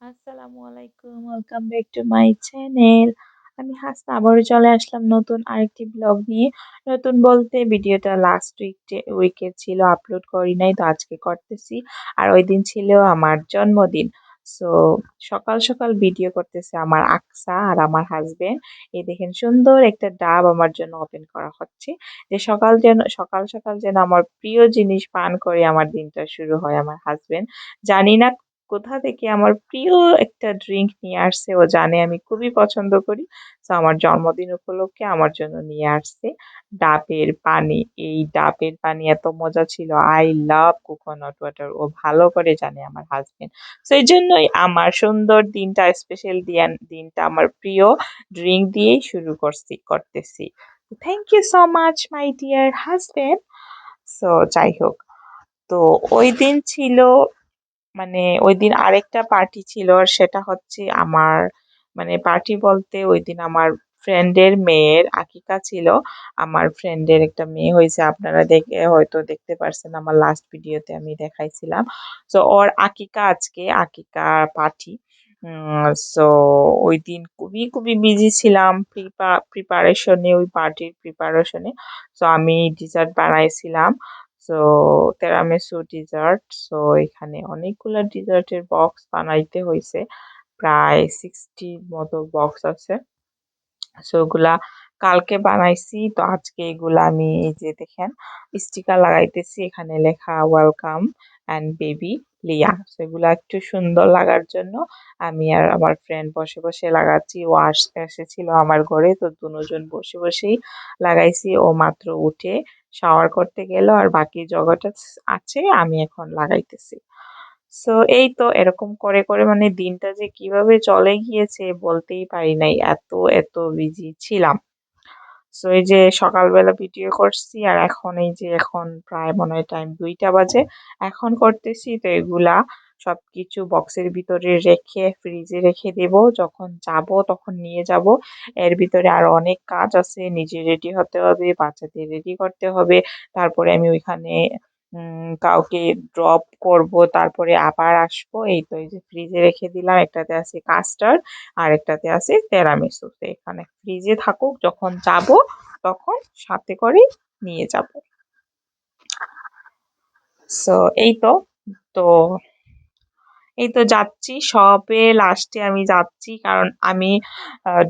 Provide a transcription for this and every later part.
আসসালামু আলাইকুম welcome back to my channel আমি হাসনা, আবারও চলে আসলাম নতুন আরেকটি ব্লগ নিয়ে। নতুন বলতে ভিডিওটা লাস্ট উইক উইকে ছিল আপলোড করি নাই, তো আজকে করতেছি। আর ওই দিন ছিল আমার জন্মদিন। সো সকাল সকাল ভিডিও করতেছে আমার আকসা আর আমার হাজবেন্ড এই দেখেন সুন্দর একটা ডাব আমার জন্য ওপেন করা হচ্ছে। যে সকাল যেন, সকাল সকাল যেন আমার প্রিয় জিনিস পান করে আমার দিনটা শুরু হয় আমার হাজবেন্ড জানি না কোথা থেকে আমার প্রিয় একটা ড্রিঙ্ক নিয়ে আসছে ও জানে, আমি খুবই পছন্দ করি। তো আমার জন্মদিন উপলক্ষে আমার জন্য নিয়ে আসছে। ডাবের পানি, এই ডাবের পানি এত মজা ছিল। আই লাভ কোকোনাট ওয়াটার ও ভালো করে জানে আমার হাজবেন্ড এই জন্যই আমার সুন্দর দিনটা স্পেশাল দিনটা আমার প্রিয় ড্রিঙ্ক দিয়েই শুরু করছি, করতেছি। Thank you so much my dear husband so যাই হোক। তো ওই দিন ছিল মানে ওই দিন আরেকটা পার্টি ছিল আর সেটা হচ্ছে আমার মানে পার্টি বলতে ওই দিন আমার ফ্রেন্ডের মেয়ের আকিকা ছিল। আমার ফ্রেন্ডের একটা মেয়ে হয়েছে, আপনারা দেখে হয়তো দেখতে পারছেন, আমার লাস্ট ভিডিওতে আমি দেখাইছিলাম। তো ওর আকিকা আজকে, আকিকা পার্টি সো ওই দিন খুবই খুবই বিজি ছিলাম প্রিপারেশনে ওই পার্টির প্রিপারেশনে সো আমি ডিজার্ট বানাইছিলাম। সো তেরামেসু ডিজার্ট সো এখানে অনেকগুলো ডিজার্টের বক্স বানাইতে হয়েছে প্রায় সিক্সটির মতো বক্স আছে। সো ওগুলা কালকে বানাইছি। তো, আজকে এগুলা আমি এই যে দেখেন স্টিকার লাগাইতেছি। এখানে লেখা ওয়েলকাম অ্যান্ড বেবি লিয়া সেগুলো একটু সুন্দর লাগার জন্য আমি আর আমার ফ্রেন্ড বসে বসে লাগাচ্ছি। ও এসেছিল আমার ঘরে। তো, দুজন বসে বসেই লাগাইছি। ও মাত্র উঠে শাওয়ার করতে গেল আর বাকি জগৎ আছে, আমি এখন লাগাইতেছি। সো এই তো এরকম করে করে মানে দিনটা যে কীভাবে চলে গিয়েছে বলতেই পারি নাই, এত এত বিজি ছিলাম। সো এই যে সকালবেলা ভিডিও করছি আর এখন এই যে এখন প্রায় মনে হয় টাইম দুইটা বাজে। এখন করতেছি তো এগুলা সব কিছু বক্সের ভিতরে রেখে ফ্রিজে রেখে দেব। যখন যাব, তখন নিয়ে যাব। এর ভিতরে আরও অনেক কাজ আছে। নিজে রেডি হতে হবে, বাচ্চাদের রেডি করতে হবে। তারপরে আমি ওইখানে কাউকে ড্রপ করব। তারপরে আবার আসব। এই তো, এই যে ফ্রিজে রেখে দিলাম। একটাতে আছে কাস্টার্ড আর একটাতে আছে তেরামিসু তো এখানে ফ্রিজে থাকুক। যখন যাব, তখন সাথে করে নিয়ে যাব। সো এই তো। তো এই তো যাচ্ছি। সবে লাস্টে আমি যাচ্ছি কারণ আমি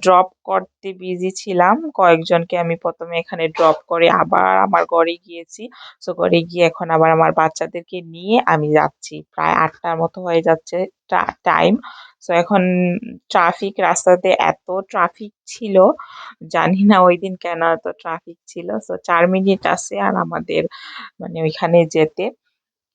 ড্রপ করতে বিজি ছিলাম। কয়েকজনকে আমি প্রথমে এখানে ড্রপ করে আবার আমার ঘরে গিয়েছি। সো ঘরে গিয়ে এখন আবার আমার বাচ্চাদেরকে নিয়ে আমি যাচ্ছি। প্রায় আটটার মতো হয়ে যাচ্ছে টা টাইম সো এখন ট্রাফিক রাস্তাতে এত ট্রাফিক ছিল, জানি না ওই দিন কেন এত ট্রাফিক ছিল। সো চার মিনিট আছে আর আমাদের মানে ওইখানে যেতে।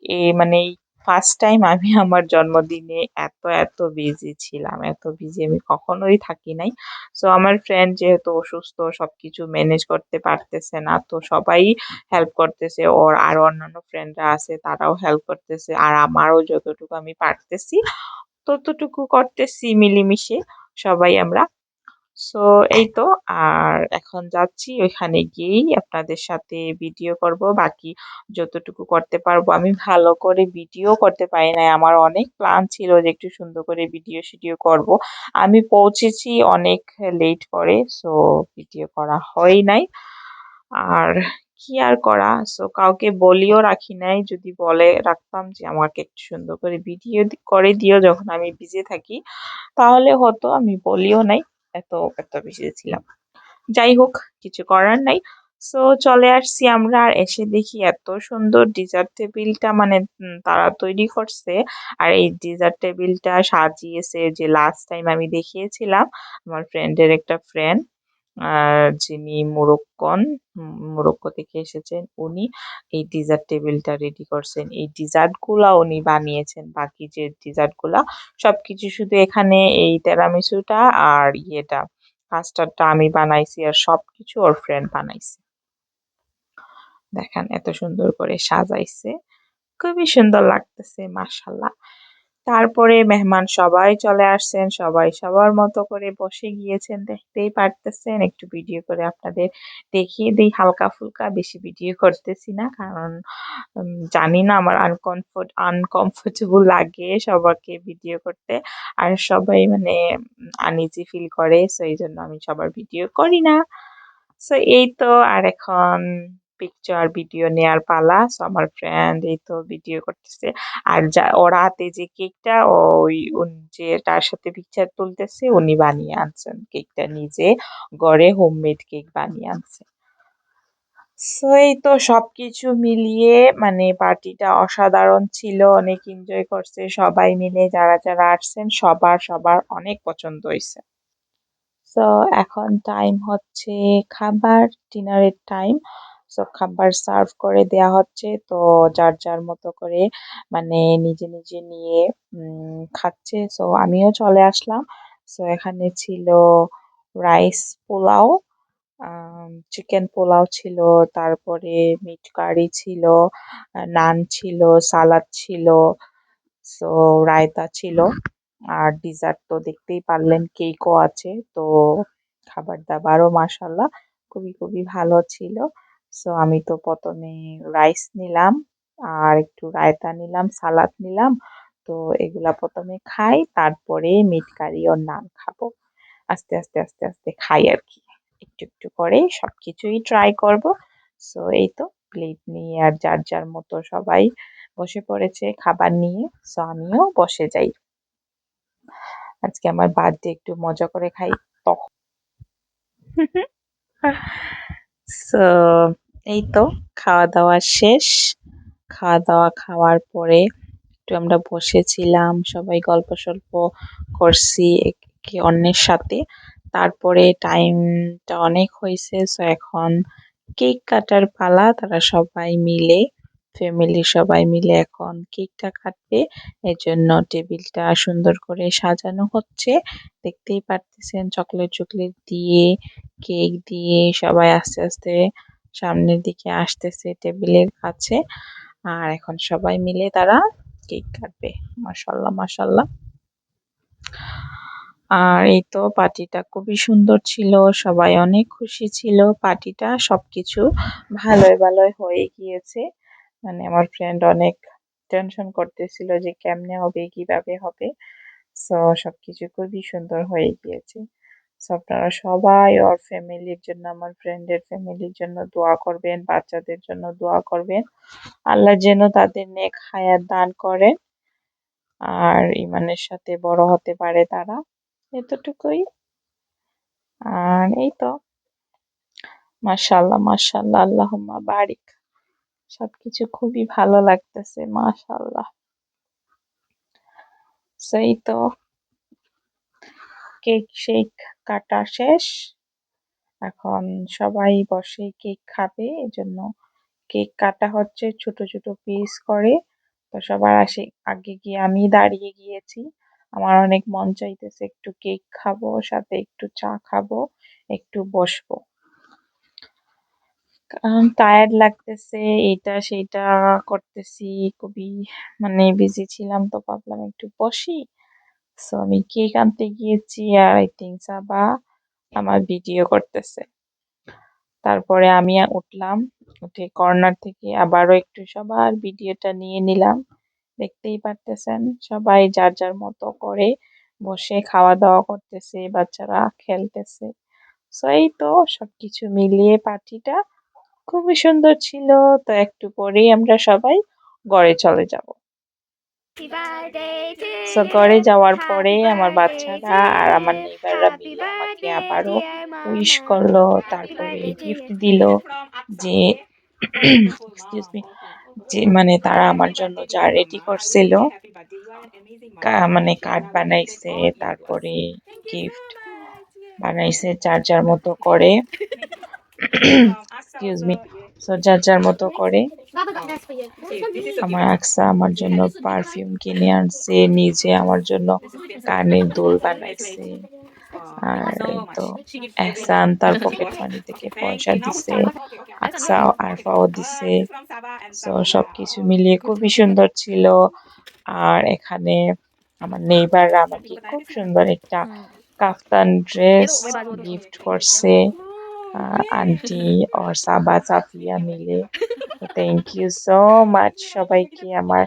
এ মানে ফার্স্ট টাইম আমি আমার জন্মদিনে এত এত বিজি ছিলাম, এত বিজি আমি কখনোই থাকি নাই। সো আমার ফ্রেন্ড যেহেতু অসুস্থ সব কিছু ম্যানেজ করতে পারতেছে না, তো সবাই হেল্প করতেছে। ওর আর অন্যান্য ফ্রেন্ডরা আছে, তারাও হেল্প করতেছে। আর আমারও যতটুকু আমি পারতেছি, ততটুকু করতেছি মিলেমিশে। সবাই আমরা সো এই তো আর এখন যাচ্ছি। ওইখানে গিয়েই আপনাদের সাথে ভিডিও করব। বাকি যতটুকু করতে পারব, আমি ভালো করে ভিডিও করতে পারি নাই। আমার অনেক প্ল্যান ছিল যে একটু সুন্দর করে ভিডিও শিডিও করব। আমি পৌঁছেছি অনেক লেট করে সো ভিডিও করা হয় নাই। আর কি আর করা? সো কাউকে বলিও রাখি নাই। যদি বলে রাখতাম যে আমাকে একটু সুন্দর করে ভিডিও করে দিও যখন আমি বিজি থাকি, তাহলে হতো, আমি বলিও নাই। এত এত বেশি ছিলাম। যাই হোক, কিছু করার নাই। সো চলে আসছি আমরা আর এসে দেখি এত সুন্দর ডিজার্ট টেবিলটা মানে তারা তৈরি করছে। আর এই ডিজার্ট টেবিলটা সাজিয়েছে যে লাস্ট টাইম আমি দেখিয়েছিলাম, আমার ফ্রেন্ডের একটা ফ্রেন্ড যিনি মোরক্কন মোরক্কো থেকে এসেছেন উনি। এই ডিজার্ট টেবিলটা রেডি করছেন। এই ডিজার্টগুলা উনি বানিয়েছেন। বাকি যে ডিজার্টগুলা সবকিছু শুধু এখানে এই তেরামিসুটা আর ইয়েটা। কাস্টার্ডটা আমি বানাইছি আর সবকিছু ওর ফ্রেন্ড বানাইছে। দেখেন, এত সুন্দর করে সাজাইছে। খুবই সুন্দর লাগতেছে মাসাল্লাহ তারপরে মেহমান সবাই চলে আসছেন, সবাই সবার মতো করে বসে গিয়েছেন, দেখতেই পারতেছেন। একটু ভিডিও করে আপনাদের দেখিয়ে দিই। হালকা ফুলকা বেশি ভিডিও করতেছি না, কারণ জানি না আমার আনকমফোর্ট আনকমফোর্টেবল লাগে সবাইকে ভিডিও করতে। আর সবাই মানে আনইজি ফিল করে সো এই জন্য আমি সবার ভিডিও করি না। সো এই তো, আর এখন পিকচার ভিডিও নেয়ার পালা। সো আমার ফ্রেন্ড এই তো ভিডিও করতেছে। আর যা, ওর হাতে যে কেকটা ওই যে তার সাথে পিকচার তুলতেছে, উনি বানিয়ে আনছেন। কেকটা নিজে গড়ে হোমমেড কেক বানিয়ে আনছে। সো এই তো সবকিছু মিলিয়ে মানে পার্টিটা অসাধারণ ছিল, অনেক এনজয় করছে সবাই মিলে। যারা যারা আসছেন, সবার সবার অনেক পছন্দ হয়েছে সো এখন টাইম হচ্ছে খাবার ডিনারের টাইম সো খাবার সার্ভ করে দেয়া হচ্ছে। তো যার যার মতো করে মানে নিজে নিজে নিয়ে খাচ্ছে। সো আমিও চলে আসলাম। সো এখানে ছিল রাইস পোলাও চিকেন পোলাও ছিল, তারপরে মিট কারি ছিল নান ছিল সালাদ ছিল সো রায়তা ছিল। আর ডিজার্ট তো দেখতেই পারলেন কেকও আছে। তো খাবার দাবারও মাসাল্লাহ খুবই খুবই ভালো ছিল। সো আমি তো প্রথমে রাইস নিলাম, আর একটু রায়তা নিলাম সালাদ নিলাম। তো, এগুলা প্রথমে খাই, তারপরে মিট কারি ও নান খাব। আস্তে আস্তে আস্তে আস্তে খাই আর কি। একটু একটু করে সব কিছুই ট্রাই করব। সো এই তো প্লেট নিয়ে আর যার যার মতো সবাই বসে পড়েছে খাবার নিয়ে। সো আমিও বসে যাই। আজকে আমার বার্থডে একটু মজা করে খাই। তখন সো এই তো খাওয়া দাওয়া শেষ। খাওয়া দাওয়া খাওয়ার পরে একটু আমরা বসেছিলাম, সবাই গল্প সল্প করছি একে অন্যের সাথে। তারপরে টাইমটা অনেক হয়েছে সো এখন কেক কাটার পালা, তারা সবাই মিলে ফ্যামিলি সবাই মিলে এখন কেকটা কাটবে। এজন্য টেবিলটা সুন্দর করে সাজানো হচ্ছে। দেখতেই পারতেছেন চকলেট চকলেট দিয়ে কেক দিয়ে সবাই আস্তে আস্তে সামনের দিকে আসতেছে টেবিলের কাছে। আর এখন সবাই মিলে তারা কেক কাটবে। মাসাল্লাহ মাসাল্লাহ আর এই তো পার্টিটা খুবই সুন্দর ছিল, সবাই অনেক খুশি ছিল। পার্টিটা সবকিছু ভালোই ভালোই হয়ে গিয়েছে। মানে আমার ফ্রেন্ড অনেক টেনশন করতেছিল যে কেমনে হবে, কীভাবে হবে। সো সবকিছু খুবই সুন্দর হয়ে গিয়েছে। সো আপনারা সবাই ওর ফ্যামিলির জন্য, আমার ফ্রেন্ডের ফ্যামিলির জন্য দোয়া করবেন, বাচ্চাদের জন্য দোয়া করবেন। আল্লাহ যেন তাদের নেক হায়াত দান করেন আর ইমানের সাথে বড় হতে পারে তারা। এতটুকুই। আর এই তো। মাশাল্লাহ মাশাল্লাহ আল্লাহুম্মা বারিক। সবকিছু খুবই ভালো লাগতেছে মাশাল্লাহ সেই তো। কেক শেক কাটা শেষ। এখন সবাই বসে কেক খাবে, এজন্য কেক কাটা হচ্ছে ছোট ছোট পিস করে। তো সবার আসে, আগে গিয়ে আমি দাঁড়িয়ে গিয়েছি। আমার অনেক মন চাইতেছে একটু কেক খাব, সাথে একটু চা খাব, একটু বসবো। কারণ টায়ার্ড লাগতেছে এটা সেটা করতেছি, খুবই মানে বিজি ছিলাম তো, ভাবলাম একটু বসি। সো আমি কেক আনতে গিয়েছি? আর আই থিঙ্ক সাবা আমার ভিডিও করতেছে। তারপরে আমি উঠলাম, উঠে কর্নার থেকে আবারও একটু সবার ভিডিওটা নিয়ে নিলাম। দেখতেই পারতেছেন, সবাই যার যার মতো করে বসে খাওয়া দাওয়া করতেছে, বাচ্চারা খেলতেছে। সো এই তো সবকিছু মিলিয়ে পার্টিটা খুবই সুন্দর ছিল। তো একটু পরেই আমরা সবাই ঘরে চলে যাব। সো ঘরে যাওয়ার পরে আমার বাচ্চারা আর আমার নেইবাররা মিলে আমাকে আবারও উইশ করল তারপরে গিফট দিল যে এক্সকিউজ মি যে মানে তারা আমার জন্য যা রেডি করছিল মানে কার্ড বানাইছে তারপরে গিফট বানাইছে যার মতো করে। এক্সকিউজ মি সো যার যার মতো করে আমার আকসা আমার জন্য পারফিউম কিনে আনছে, নিজে আমার জন্য কানের দোল বানাইছে। আর তো এহসান তার পকেট মানি থেকে পয়সা দিছে আকসা আরফাও দিছে। তো সবকিছু মিলিয়ে খুবই সুন্দর ছিল। আর এখানে আমার নেইবাররা আমাকে খুব সুন্দর একটা কাফতান ড্রেস গিফট করছে। আন্টি ওর সাবা সাফিয়া মিলে। থ্যাংক ইউ সো মাচ সবাইকে আমার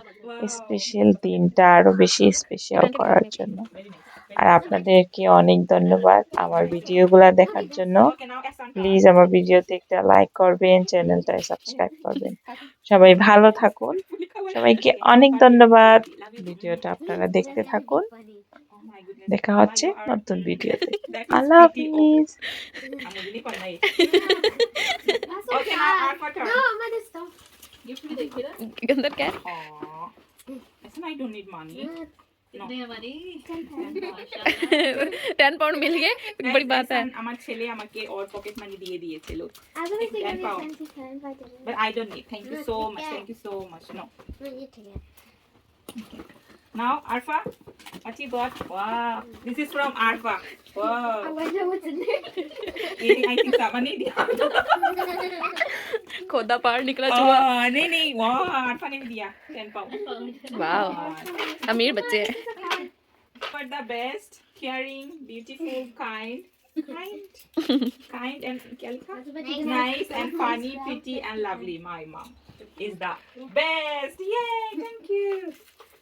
স্পেশাল দিনটা আরও বেশি স্পেশাল করার জন্য। আর আপনাদেরকে অনেক ধন্যবাদ আমার ভিডিওগুলা দেখার জন্য। প্লিজ আমার ভিডিওতে একটা লাইক করবেন চ্যানেলটা সাবস্ক্রাইব করবেন। সবাই ভালো থাকুন। সবাইকে অনেক ধন্যবাদ। ভিডিওটা আপনারা দেখতে থাকুন। দেখা হচ্ছে নতুন ভিডিওতে আল্লাহ হাফিজ Okay, now Alpha turn. No, I'm gonna stop. अंदर क्या है Aw. Listen, I don't need money. Ten pound मिल गए बड़ी बात है Listen, আমার ছেলে আমাকে ওর পকেট মানি দিয়ে দিয়েছিল I was Ten thinking pound. of twenty ten, but I didn't. but I don't need thank you so much thank you so much no But you take it. now Arfa what you got wow this is from Arfa I wow wonder what's in there. I think someone need खोदा पार निकला चुहा oh नहीं नहीं wow Arfa ने भी दिया 10 pound वाह अमीर बच्चे हैं for the best caring beautiful kind kind kind and क्या लिखा? nice and funny, pretty and lovely. My mom is the best. Yay! Thank you.